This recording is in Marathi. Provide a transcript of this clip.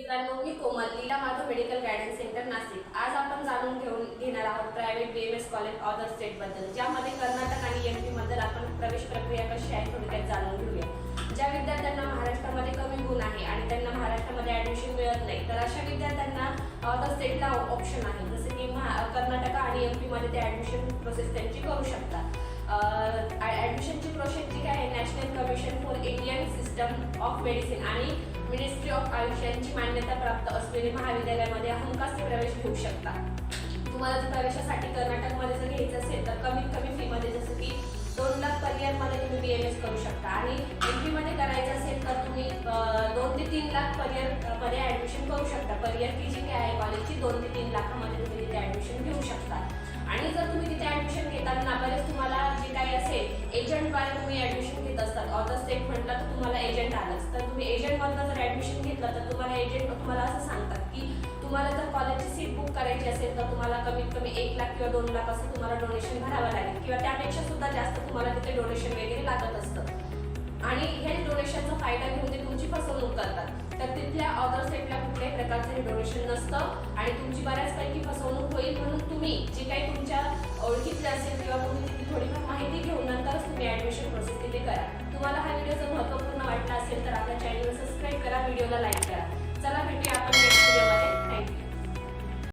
मित्रांनो मी Komal. Leela Madhav medical guidance centre Nashik. आज आपण जाणून घेऊन घेणार आहोत private B M S college other स्टेटबद्दल ज्यामध्ये कर्नाटक आणि एम पीबद्दल आपण प्रवेश प्रक्रिया कशी आहे थोडक्यात जाणून घेऊया. ज्या विद्यार्थ्यांना महाराष्ट्रामध्ये कमी गुण आहे आणि त्यांना महाराष्ट्रामध्ये ऍडमिशन मिळत नाही तर अशा विद्यार्थ्यांना अदर स्टेटला ऑप्शन आहे. जसं की महा कर्नाटक आणि एम पीमध्ये ते ऍडमिशन प्रोसेस त्यांची करू शकतात. ऍडमिशनची प्रोसेस जी काय आहे national commission for Indian system of medicine आणि मिनिस्ट्री मान्यता प्राप्त असलेले महाविद्यालयामध्ये हमखास प्रवेश घेऊ शकता. तुम्हाला जर प्रवेशासाठी कर्नाटकमध्ये जर घ्यायचं असेल तर कमीत कमी फीमध्ये जसं की दोन लाख पर्यंतमध्ये तुम्ही बी एम एस करू शकता. आणि एम पीमध्ये करायचं असेल तर तुम्ही दोन ते तीन लाख पर्यंतमध्ये ॲडमिशन करू शकता. पर्यंत फी जी काय आहे कॉलेजची दोन ते तीन लाखामध्ये तुम्ही तिथे ॲडमिशन घेऊ शकता. आणि जर तुम्ही तिथे ॲडमिशन घेताना बरेच तुम्हाला जे काही असेल एजंटद्वारे तुम्ही ॲडमिशन घेत असतात. ऑदर स्टेट म्हटलं तर तुम्हाला एजंट आलंच. तर तुम्ही एजंटमधनं ॲडमिशन घेतलं तर तुम्हाला एजंट तुम्हाला असं सांगतात की तुम्हाला जर कॉलेजची सीट बुक करायची असेल तर तुम्हाला कमीत कमी एक लाख किंवा दोन लाख असं तुम्हाला डोनेशन भरावं लागेल. किंवा त्यापेक्षा सुद्धा जास्त तुम्हाला तिथे डोनेशन वगैरे लागत असतं. आणि हे डोनेशनचा फायदा घेऊन ते तुमची फसवणूक करतात. तर तिथल्या ऑदर सेटला कुठल्याही प्रकारचं हे डोनेशन नसतं आणि तुमची बऱ्याचपैकी फसवणूक होईल म्हणून तुम्ही जे काही तुमच्या ओळखीतले असेल किंवा तुम्ही तिथे थोडीफार माहिती घेऊन नंतरच तुम्ही ॲडमिशन प्रोसेस तिथे करा. तुम्हाला हा व्हिडिओ जर महत्त्वपूर्ण वाटला असेल तर आपल्या व्हिडिओला लाईक करा